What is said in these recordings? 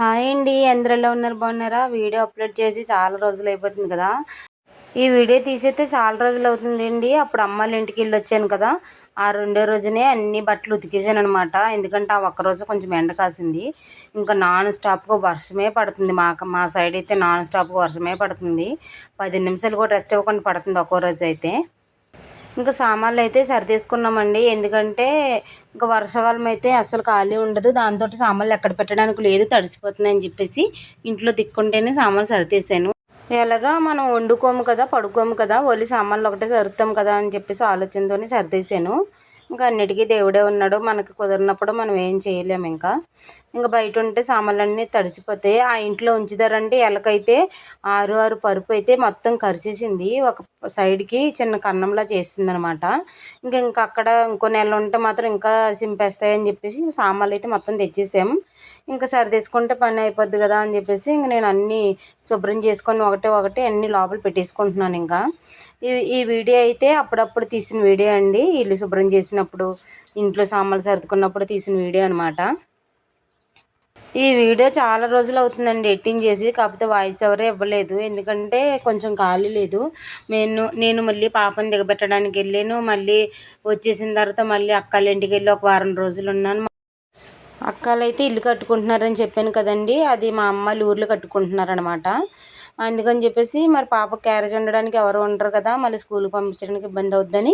Hi అండి అందరిలో ఉన్నారు? బాగున్నారా? వీడియో అప్లోడ్ చేసి చాలా రోజులు అయిపోతుంది కదా. ఈ వీడియో తీసైతే చాలా రోజులు అవుతుంది అండి. అప్పుడు అమ్మాయిల ఇంటికి వెళ్ళి వచ్చాను కదా. ఆ రెండో రోజునే అన్ని బట్టలు ఉతికేసాను అనమాట ఎందుకంటే ఆ ఒక్క రోజు కొంచెం ఎండ కాసింది. ఇంకా నాన్ స్టాప్గా వర్షమే పడుతుంది. మా మా సైడ్ అయితే నాన్ స్టాప్గా వర్షమే పడుతుంది. పది నిమిషాలు కూడా రెస్ట్ ఇవ్వకుండా పడుతుంది ఒక్కో రోజు అయితే. ఇంకా సామాన్లు అయితే సర్దేసుకున్నామండి. ఎందుకంటే ఇంకా వర్షాకాలం అయితే అసలు ఖాళీ ఉండదు. దాంతో సామాన్లు ఎక్కడ పెట్టడానికి లేదు. తడిసిపోతున్నాయని చెప్పేసి ఇంట్లో దిక్కుంటేనే సామాన్లు సర్దేశాను. ఎలాగా మనం వండుకోము కదా పడుకోము కదా ఓన్లీ సామాన్లు ఒకటే సరుతాం కదా అని చెప్పేసి ఆలోచనతోనే సర్దేశాను. ఇంకా అన్నిటికీ దేవుడే ఉన్నాడు. మనకి కుదిరినప్పుడు మనం ఏం చేయలేము ఇంకా. ఇంకా బయట ఉంటే సామాన్లన్నీ తడిసిపోతాయి. ఆ ఇంట్లో ఉంచుతారండి. ఎలకైతే ఆరు ఆరు పరుపు అయితే మొత్తం కరిచేసింది ఒక సైడ్కి చిన్న కన్నంలా చేసింది అనమాట ఇంకా ఇంకా అక్కడ ఇంకో నెల ఉంటే మాత్రం ఇంకా సింపేస్తాయని చెప్పేసి సామాన్లు అయితే మొత్తం తెచ్చేసాము ఇంకా సర్దేసుకుంటే పని అయిపోద్ది కదా అని చెప్పేసి ఇంక నేను అన్నీ శుభ్రం చేసుకొని ఒకటే ఒకటి అన్ని లోపల పెట్టేసుకుంటున్నాను ఇంకా. ఈ ఈ వీడియో అయితే అప్పుడప్పుడు తీసిన వీడియో అండి. ఇల్లు శుభ్రం చేసినప్పుడు ఇంట్లో సామాన్లు సర్దుకున్నప్పుడు తీసిన వీడియో అనమాట ఈ వీడియో చాలా రోజులు అవుతుందండి ఎడిటింగ్ చేసి కాకపోతే వాయిస్ ఎవరే ఇవ్వలేదు. ఎందుకంటే కొంచెం ఖాళీ లేదు. నేను నేను మళ్ళీ పాపని దిగబెట్టడానికి వెళ్ళాను. మళ్ళీ వచ్చేసిన తర్వాత మళ్ళీ అక్కల ఇంటికి వెళ్ళి ఒక వారం రోజులు ఉన్నాను. అక్కలు అయితే ఇల్లు కట్టుకుంటున్నారని చెప్పాను కదండి. అది మా అమ్మలు ఊర్లో కట్టుకుంటున్నారనమాట అందుకని చెప్పేసి మరి పాప క్యారేజ్ ఉండడానికి ఎవరు ఉండరు కదా మళ్ళీ స్కూల్కి పంపించడానికి ఇబ్బంది అవుద్దని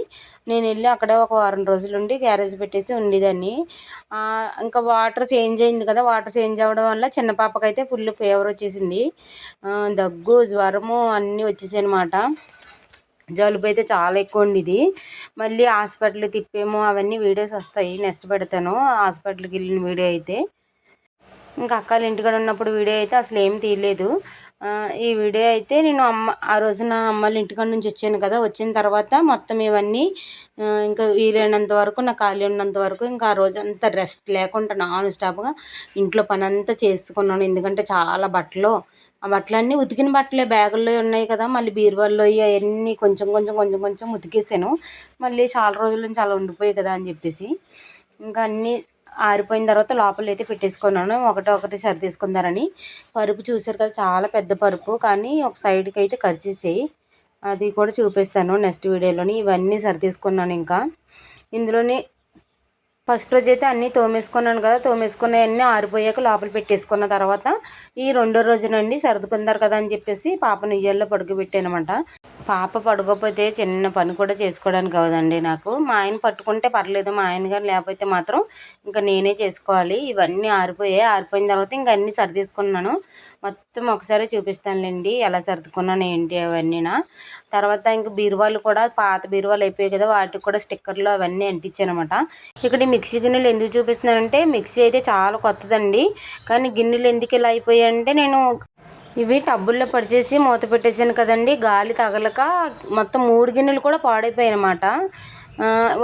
నేను వెళ్ళి అక్కడే ఒక వారం రోజులు ఉండి క్యారేజ్ పెట్టేసి ఉండేదాన్ని. ఇంకా వాటర్ చేంజ్ అయింది కదా వాటర్ చేంజ్ అవ్వడం వల్ల చిన్న పాపకైతే ఫుల్ ఫీవర్ వచ్చేసింది. దగ్గు జ్వరము అన్నీ వచ్చేసాయి అనమాట జలుబు అయితే చాలా ఎక్కువ ఉండేది మళ్ళీ హాస్పిటల్ తిప్పేమో అవన్నీ వీడియోస్ వస్తాయి. నెక్స్ట్ పెడతాను. హాస్పిటల్కి వెళ్ళిన వీడియో అయితే. ఇంకా అక్కలు ఇంటికాడ ఉన్నప్పుడు వీడియో అయితే అసలు ఏం తీయలేదు. ఈ వీడియో అయితే నేను అమ్మ ఆ రోజున అమ్మల ఇంటికాడ నుంచి వచ్చాను కదా. వచ్చిన తర్వాత మొత్తం ఇవన్నీ ఇంకా వీలైనంత వరకు నాకు ఖాళీ ఉన్నంత వరకు ఇంకా ఆ రోజంతా రెస్ట్ లేకుండా నాన్ స్టాప్గా ఇంట్లో పని అంతా చేసుకున్నాను. ఎందుకంటే చాలా బట్టలు ఆ బట్టలన్నీ ఉతికిన బట్టలే. బ్యాగుల్లో ఉన్నాయి కదా మళ్ళీ బీరువాల్లో అవన్నీ కొంచెం కొంచెం కొంచెం కొంచెం ఉతికేసాను. మళ్ళీ చాలా రోజుల నుంచి అలా ఉండిపోయాయి కదా అని చెప్పేసి. ఇంకా అన్నీ ఆరిపోయిన తర్వాత లోపల అయితే పెట్టేసుకున్నాను. ఒకటి ఒకటి సర్దేసుకుందారని పరుపు చూసారు కదా చాలా పెద్ద పరుపు. కానీ ఒక సైడ్కి అయితే ఖర్చేసాయి అది కూడా చూపిస్తాను నెక్స్ట్ వీడియోలోని. ఇవన్నీ సర్దేసుకున్నాను ఇంకా. ఇందులోనే ఫస్ట్ రోజు అయితే అన్నీ తోమేసుకున్నాను కదా తోమేసుకున్నవన్నీ ఆరిపోయాక లోపల పెట్టేసుకున్న తర్వాత ఈ రెండో రోజునండి సర్దుకుందారు కదా అని చెప్పేసి పాపను ఇయ్యల్లో పడుకోబెట్టానమాట. పాప పడుకోపోతే చిన్న పని కూడా చేసుకోవడానికి అవదండి నాకు. మా ఆయన పట్టుకుంటే పర్లేదు మా ఆయన గారు లేకపోతే మాత్రం ఇంకా నేనే చేసుకోవాలి. ఇవన్నీ ఆరిపోయాయి. ఆరిపోయిన తర్వాత ఇంక అన్నీ సర్దేసుకున్నాను. మొత్తం ఒకసారి చూపిస్తానులేండి ఎలా సర్దుకున్నాను ఏంటి అవన్నీనా. తర్వాత ఇంక బీరువాలు కూడా పాత బీరువాలు అయిపోయాయి కదా వాటికి కూడా స్టిక్కర్లు అవన్నీ అంటించాను అనమాట ఇక్కడ మిక్సీ గిన్నెలు ఎందుకు చూపిస్తున్నానంటే మిక్సీ అయితే చాలా కొత్తదండి. కానీ గిన్నెలు ఎందుకు ఇలా అయిపోయాయి అంటే నేను ఇవి టబ్బుల్లో పడిచేసి మూత పెట్టేశాను కదండి. గాలి తగలక మొత్తం మూడు గిన్నెలు కూడా పాడైపోయాయి అనమాట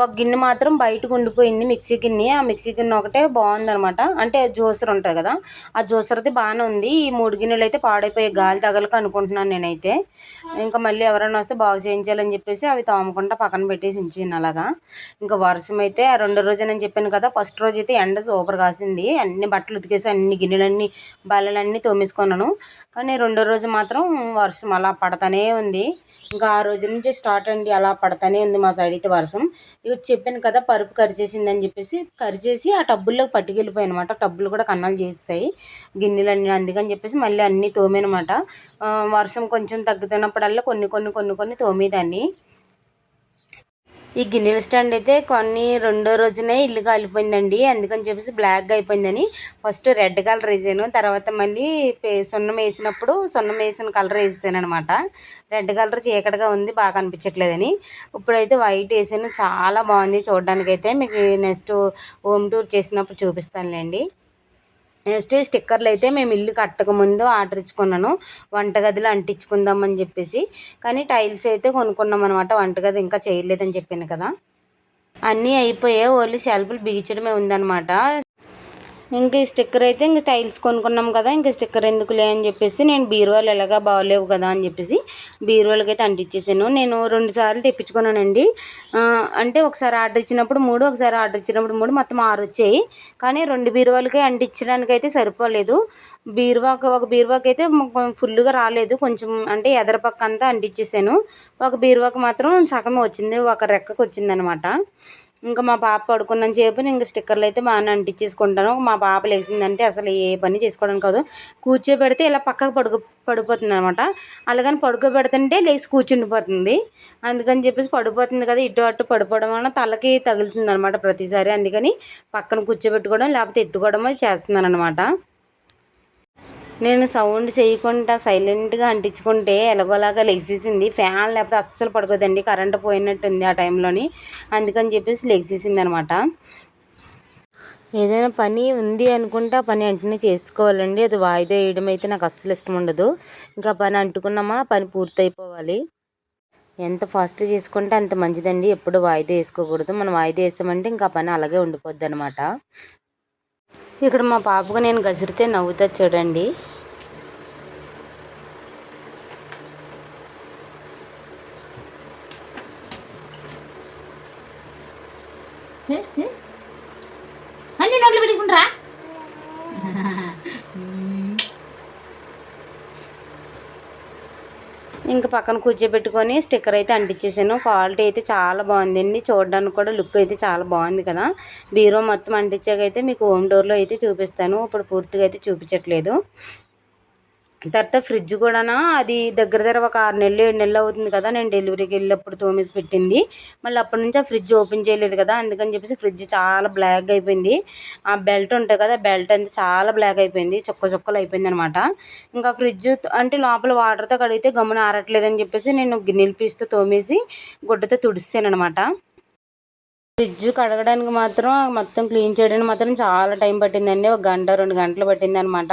ఒక గిన్నె మాత్రం బయటకు ఉండిపోయింది మిక్సీ గిన్నె. ఆ మిక్సీ గిన్నె ఒకటే బాగుందనమాట అంటే జ్యూసర్ ఉంటుంది కదా ఆ జ్యూసర్ది బాగానే ఉంది. ఈ మూడు గిన్నెలు అయితే పాడైపోయి గాలి తగలక అనుకుంటున్నాను నేనైతే. ఇంకా మళ్ళీ ఎవరైనా వస్తే బాగు చేయించాలని చెప్పేసి అవి తోమకుండా పక్కన పెట్టేసి ఉంచాను అలాగా. ఇంకా వర్షం అయితే ఆ రెండో రోజు నేను చెప్పాను కదా ఫస్ట్ రోజు అయితే ఎండ సూపర్ కాసింది. అన్ని బట్టలు ఉతికేసి అన్ని గిన్నెలన్నీ బల్లలన్నీ తోమేసుకున్నాను. కానీ రెండో రోజు మాత్రం వర్షం అలా పడతానే ఉంది. ఇంకా ఆ రోజు నుంచి స్టార్ట్ అండి. అలా పడతానే ఉంది మా సైడ్ అయితే వర్షం. ఇక చెప్పాను కదా పరుపు కరిచేసిందని చెప్పేసి కరిచేసి ఆ టబ్బుల్లోకి పట్టుకెళ్ళిపోయాయి అనమాట టబ్బులు కూడా కన్నాలు చేస్తాయి గిన్నెలన్నీ అందుకని చెప్పేసి మళ్ళీ అన్నీ తోమేనమాట. వర్షం కొంచెం తగ్గుతున్నప్పుడల్లా కొన్ని కొన్ని కొన్ని కొన్ని తోమేదాన్ని. ఈ గిన్నెల స్టాండ్ అయితే కొన్ని రెండో రోజునే ఇల్లు కాలిపోయిందండి. అందుకని చెప్పేసి బ్లాక్గా అయిపోయిందని. ఫస్ట్ రెడ్ కలర్ వేసాను. తర్వాత మళ్ళీ సున్నం వేసినప్పుడు సున్నం వేసిన కలర్ వేసాను అనమాట రెడ్ కలర్ చీకటిగా ఉంది బాగా అనిపించట్లేదని. ఇప్పుడైతే వైట్ వేసాను. చాలా బాగుంది చూడడానికైతే. మీకు నెక్స్ట్ హోమ్ టూర్ చేసినప్పుడు చూపిస్తానులేండి. నెక్స్ట్ స్టిక్కర్లు అయితే మేము ఇల్లు కట్టకముందు ఆర్డర్ ఇచ్చుకున్నాను. వంటగదిలో అంటించుకుందామని చెప్పేసి. కానీ టైల్స్ అయితే కొనుక్కున్నాం అనమాట వంటగది ఇంకా చేయలేదని చెప్పాను కదా. అన్నీ అయిపోయాయి ఓన్లీ సెల్ఫ్లు బిగించడమే ఉందన్నమాట. ఇంకా ఈ స్టిక్కర్ అయితే ఇంక టైల్స్ కొనుక్కున్నాం కదా ఇంకా స్టిక్కర్ ఎందుకులే అని చెప్పేసి నేను బీరువాలు ఎలాగా బాగలేవు కదా అని చెప్పేసి బీరువాలకి అయితే అంటించేసాను నేను రెండు సార్లు తెప్పించుకున్నానండి. అంటే ఒకసారి ఆర్డర్ ఇచ్చినప్పుడు మూడు ఒకసారి ఆర్డర్ ఇచ్చినప్పుడు మూడు మొత్తం ఆరు వచ్చాయి. కానీ రెండు బీరువాలకి అంటించడానికి అయితే సరిపోలేదు. బీరువాకి ఒక బీరువాకి అయితే ఫుల్గా రాలేదు. కొంచెం అంటే ఎదర పక్క అంతా అంటించేసాను ఒక బీరువాకి మాత్రం సగమే వచ్చింది ఒక రెక్కకు వచ్చిందనమాట. ఇంకా మా పాప పడుకున్నాను చెప్పి నేను ఇంకా స్టిక్కర్లు అయితే బాగానే అంటించేసుకుంటాను. మా పాప లేచిందంటే అసలు ఏ పని చేసుకోవడం కాదు కూర్చోబెడితే ఇలా పక్కకు పడుకో పడిపోతుంది అనమాట అలాగని పడుకోబెడుతుంటే లేచి కూర్చుండిపోతుంది. అందుకని చెప్పేసి పడిపోతుంది కదా ఇటు అటు పడిపోవడం వలన తలకి తగులుతుంది అనమాట ప్రతిసారి. అందుకని పక్కన కూర్చోబెట్టుకోవడం లేకపోతే ఎత్తుకోవడమో చేస్తున్నాను అనమాట నేను సౌండ్ చేయకుండా సైలెంట్గా అంటించుకుంటే ఎలాగోలాగా లెగ్సేసింది. ఫ్యాన్ లేకపోతే అస్సలు పడుకోదండి. కరెంట్ పోయినట్టుంది ఆ టైంలోని. అందుకని చెప్పేసి లెగ్సేసింది అనమాట ఏదైనా పని ఉంది అనుకుంటే ఆ పని వెంటనే చేసుకోవాలండి. అది వాయిదా వేయడం అయితే నాకు అస్సలు ఇష్టం ఉండదు. ఇంకా పని అంటుకున్నామా? పని పూర్తయిపోవాలి. ఎంత ఫాస్ట్ చేసుకుంటే అంత మంచిదండి. ఎప్పుడు వాయిదా వేసుకోకూడదు. మనం వాయిదా వేసామంటే ఇంకా పని అలాగే ఉండిపోద్ది అనమాట ఇక్కడ మా పాపకు నేను గసిరితే నవ్వుతా చూడండి. ఇంకా పక్కన కూర్చోబెట్టుకొని స్టిక్కర్ అయితే అంటించేసాను క్వాలిటీ అయితే చాలా బాగుందండి చూడడానికి కూడా లుక్ అయితే చాలా బాగుంది కదా. బీరో మొత్తం అంటించాకైతే మీకు హోమ్ డోర్లో అయితే చూపిస్తాను. ఇప్పుడు పూర్తిగా అయితే చూపించట్లేదు. తర్వాత ఫ్రిడ్జ్ కూడా అది దగ్గర దగ్గర ఒక ఆరు నెలలు ఏడు నెలలు అవుతుంది కదా నేను డెలివరీకి వెళ్ళినప్పుడు తోమేసి పెట్టింది. మళ్ళీ అప్పటి నుంచి ఆ ఫ్రిడ్జ్ ఓపెన్ చేయలేదు కదా అందుకని చెప్పేసి ఫ్రిడ్జ్ చాలా బ్లాక్ అయిపోయింది. ఆ బెల్ట్ ఉంటుంది కదా బెల్ట్ అంతా చాలా బ్లాక్ అయిపోయింది చుక్క చుక్కలు అయిపోయింది అనమాట ఇంకా ఫ్రిడ్జ్ అంటే లోపల వాటర్తో కడిగితే గమ్మున ఆరట్లేదని చెప్పేసి నేను గిన్నెలు పీస్తో తోమేసి గుడ్డతో తుడిస్తాను అనమాట ఫ్రిడ్జ్ కడగడానికి మాత్రం మొత్తం క్లీన్ చేయడానికి మాత్రం చాలా టైం పట్టిందండి. ఒక గంట రెండు గంటలు పట్టింది అనమాట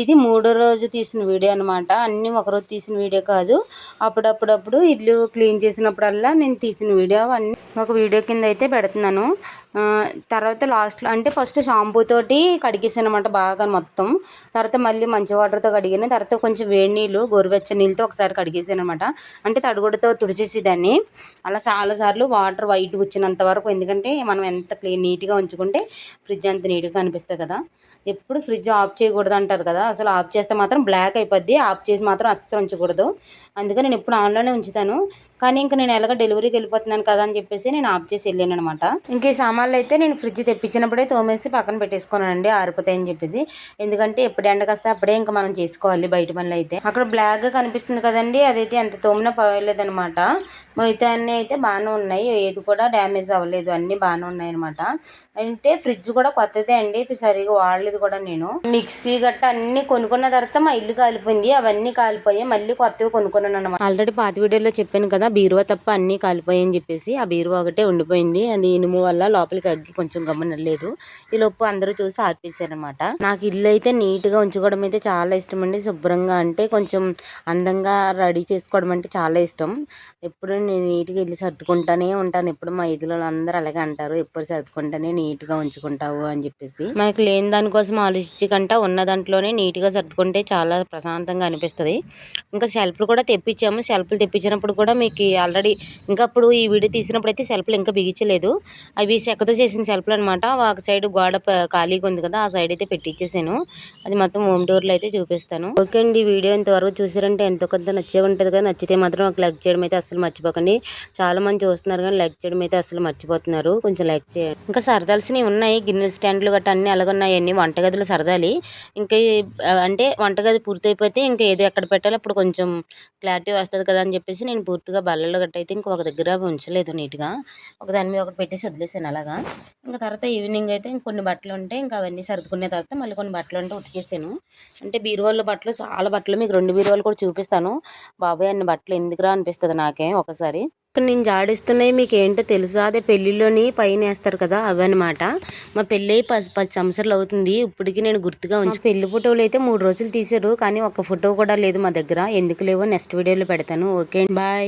ఇది మూడో రోజు తీసిన వీడియో అనమాట. అన్నీ ఒకరోజు తీసిన వీడియో కాదు. అప్పుడప్పుడప్పుడు ఇల్లు క్లీన్ చేసినప్పుడల్లా నేను తీసిన వీడియో అన్నీ ఒక వీడియో కింద అయితే పెడుతున్నాను. తర్వాత లాస్ట్లో అంటే ఫస్ట్ షాంపూ తోటి కడిగేసాను అనమాట బాగా మొత్తం. తర్వాత మళ్ళీ మంచి వాటర్తో కడిగాను. తర్వాత కొంచెం వేడి నీళ్ళు గోరువెచ్చని నీళ్ళతో ఒకసారి కడిగేసాను అనమాట అంటే తడిగుడ్డతో తుడిచేసి దాన్ని అలా చాలాసార్లు వాటర్ వైట్ వచ్చినంత వరకు ఎందుకంటే మనం ఎంత క్లీన్ నీట్గా ఉంచుకుంటే ఫ్రిడ్జ్ అంత నీట్గా కనిపిస్తుంది కదా. ఎప్పుడు ఫ్రిడ్జ్ ఆఫ్ చేయకూడదు అంటారు కదా. అసలు ఆఫ్ చేస్తే మాత్రం బ్లాక్ అయిపోద్ది. ఆఫ్ చేసి మాత్రం అస్సలు ఉంచకూడదు. అందుకని నేను ఎప్పుడు ఆన్లోనే ఉంచుతాను. కానీ ఇంకా నేను ఎలాగ డెలివరీకి వెళ్ళిపోతున్నాను కదా అని చెప్పేసి నేను ఆఫ్ చేసి వెళ్ళాను అనమాట ఇంక ఈ సామాన్లు అయితే నేను ఫ్రిడ్జ్ తెప్పించినప్పుడే తోమేసి పక్కన పెట్టేసుకున్నానండి ఆరిపోతాయని చెప్పేసి. ఎందుకంటే ఎప్పుడు ఎండకు వస్తే అప్పుడే ఇంకా మనం చేసుకోవాలి బయట పనులు అయితే. అక్కడ బ్లాక్గా కనిపిస్తుంది కదండి అదైతే ఎంత తోమినా పర్వాలేదు అనమాట మిగతా అన్నీ అయితే బాగానే ఉన్నాయి ఏది కూడా డ్యామేజ్ అవ్వలేదు అన్నీ బాగానే ఉన్నాయి అనమాట అంటే ఫ్రిడ్జ్ కూడా కొత్తదే అండి సరిగా వాడలేదు కూడా నేను. మిక్సీ గట్ట అన్ని కొనుక్కున్న తర్వాత మా ఇల్లు కాలిపోయింది అవన్నీ కాలిపోయి మళ్ళీ కొత్తవి కొనుక్కున్నాను అనమాట ఆల్రెడీ పాత వీడియోలో చెప్పాను కదా బీరువా తప్ప అన్నీ కాలిపోయాయి అని చెప్పేసి ఆ బీరువా ఒకటే ఉండిపోయింది. అది ఇనుము వల్ల లోపలికి అగ్గి కొంచెం గమనలేదు ఈ లోపు అందరూ చూసి ఆర్పేశారనమాట నాకు ఇల్లు అయితే నీట్గా ఉంచుకోవడం అయితే చాలా ఇష్టం అండి. శుభ్రంగా అంటే కొంచెం అందంగా రెడీ చేసుకోవడం అంటే చాలా ఇష్టం. ఎప్పుడు నేను నీట్గా ఇల్లు సర్దుకుంటానే ఉంటాను. ఎప్పుడు మా ఇదిలో అందరూ అలాగే అంటారు. ఎప్పుడు సర్దుకుంటానే నీట్గా ఉంచుకుంటావు అని చెప్పేసి. మనకు లేని దానికోసం ఆలోచించకుండా ఉన్న దాంట్లోనే నీట్గా సర్దుకుంటే చాలా ప్రశాంతంగా అనిపిస్తుంది. ఇంకా సెల్ఫ్లు కూడా తెప్పించాము. సెల్ఫ్లు తెప్పించినప్పుడు కూడా మీకు ఆల్రెడీ ఇంకా అప్పుడు ఈ వీడియో తీసినప్పుడు అయితే సెల్ఫ్లు ఇంకా బిగించలేదు. అవి చెక్కతో చేసిన సెల్ఫ్లు అనమాట ఒక సైడ్ గోడ ఖాళీగా ఉంది కదా ఆ సైడ్ అయితే పెట్టించేసాను అది మొత్తం హోమ్ డోర్లో అయితే చూపిస్తాను. ఓకే అండి వీడియో ఇంతవరకు చూసారంటే ఎంతో కొంత నచ్చే ఉంటుంది కదా. నచ్చితే మాత్రం ఒక లైక్ చేయడం అయితే అసలు మర్చిపోకండి. చాలా మంది చూస్తున్నారు కానీ లైక్ చేయడం అయితే అసలు మర్చిపోతున్నారు. కొంచెం లైక్ చేయండి. ఇంకా సరదాల్సినవి ఉన్నాయి. గిన్నె స్టాండ్లు గట్రా అన్ని అలాగే ఉన్నాయి అన్ని వంటగదిలో సరదాలి. ఇంకా అంటే వంటగది పూర్తయిపోతే ఇంకా ఏది ఎక్కడ పెట్టాలో అప్పుడు కొంచెం క్లారిటీ వస్తుంది కదా అని చెప్పేసి నేను పూర్తిగా బల్లలు గట్ట అయితే ఇంకొక దగ్గర ఉంచలేదు నీట్గా. ఒక దాని మీద ఒకటి పెట్టేసి వదిలేసాను అలాగా. ఇంకా తర్వాత ఈవినింగ్ అయితే ఇంకొన్ని బట్టలు ఉంటే ఇంకా అవన్నీ సర్దుకున్న తర్వాత మళ్ళీ కొన్ని బట్టలు ఉంటే ఉతికేసాను. అంటే బీరువాళ్ళ బట్టలు చాలా బట్టలు మీకు రెండు బీరువాలు కూడా చూపిస్తాను. బాబాయ్ అన్ని బట్టలు ఎందుకురా అనిపిస్తుంది నాకే ఒకసారి. నేను జాడిస్తున్నాయి మీకు ఏంటో తెలుసా? అదే పెళ్ళిలోని పైన వేస్తారు కదా అవన్నమాట మా పెళ్ళి పది పది సంవత్సరాలు అవుతుంది. ఇప్పటికి నేను గుర్తుగా ఉంచి పెళ్ళి ఫోటోలు అయితే మూడు రోజులు తీశారు. కానీ ఒక ఫోటో కూడా లేదు మా దగ్గర. ఎందుకు లేవో నెక్స్ట్ వీడియోలో పెడతాను. Okay bye.